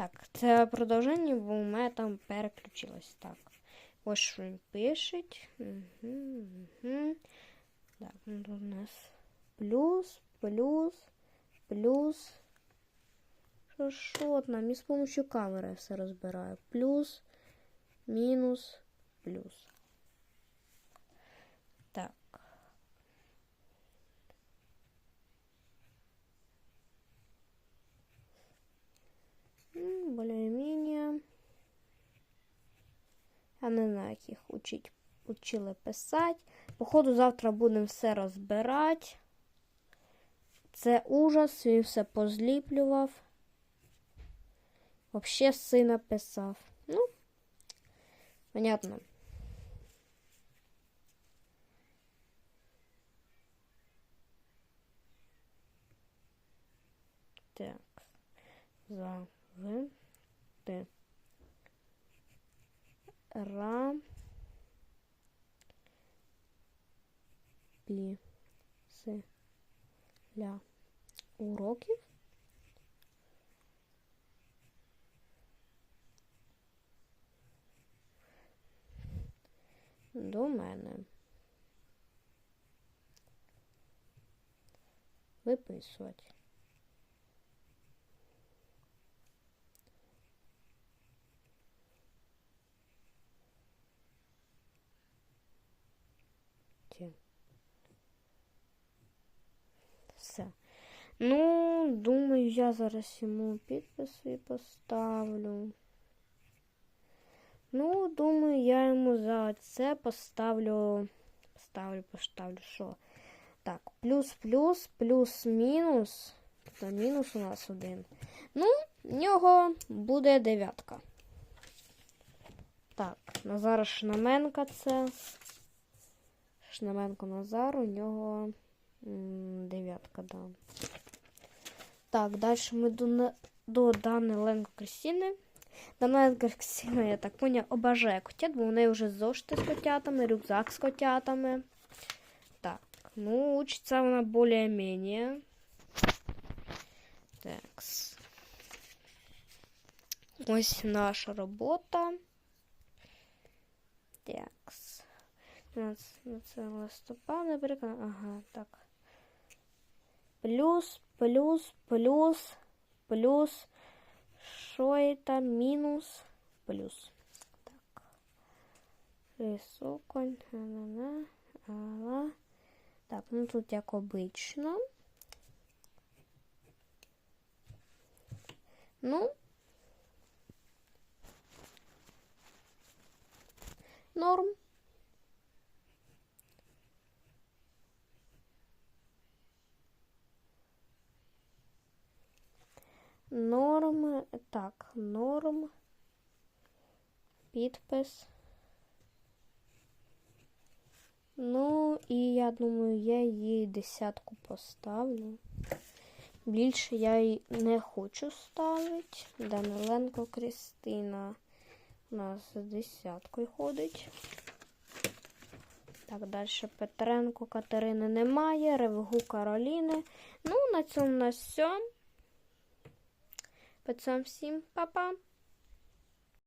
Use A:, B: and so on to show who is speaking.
A: Так, це продовження, бо у мене там переключилось. Так. Ось що він пише. Угу, угу. Так, ну тут у нас плюс, плюс, плюс. Що, що там? І з помощью камери все розбираю. Плюс, мінус, плюс. Так. Їх учить, учили писати. Походу, завтра будемо все розбирати. Це ужас, він все позліплював. Вообще сина писав. Ну, понятно. Так. За в т. Ра. Пі. С. Ля. Уроків. До мене. Виписувати. Все. Ну, думаю, я зараз йому підписи поставлю. Ну, думаю, я йому за це поставлю. Поставлю, поставлю, що? Так, плюс, плюс, плюс, мінус. Та мінус у нас один. Ну, в нього буде дев'ятка. Так, Назара Шнаменка це. Шнаменко Назар, у нього дев'ятка, да. Так, далі ми до, до Даниленко Кристини. Даниленко Кристина, я так поняв, обожає котят, бо у неї вже зошити з котятами, рюкзак з котятами. Так, ну, учиться вона більш-менш. Так. Ось наша робота. Так. Це листопад, наприклад. Ага, так. Плюс, плюс, плюс, плюс. Що это? Мінус, плюс. Так. Рисоконь. Ала, ала. Так, ну тут як обично. Ну. Норм. Норм. Так, норм. Підпис. Ну, і я думаю, я їй десятку поставлю. Більше я їй не хочу ставити. Даниленко Кристина у нас з десяткою ходить. Так, далі Петренко Катерини немає. Ревгу Кароліни. Ну, на цьому у нас все. Пацан всім па-па.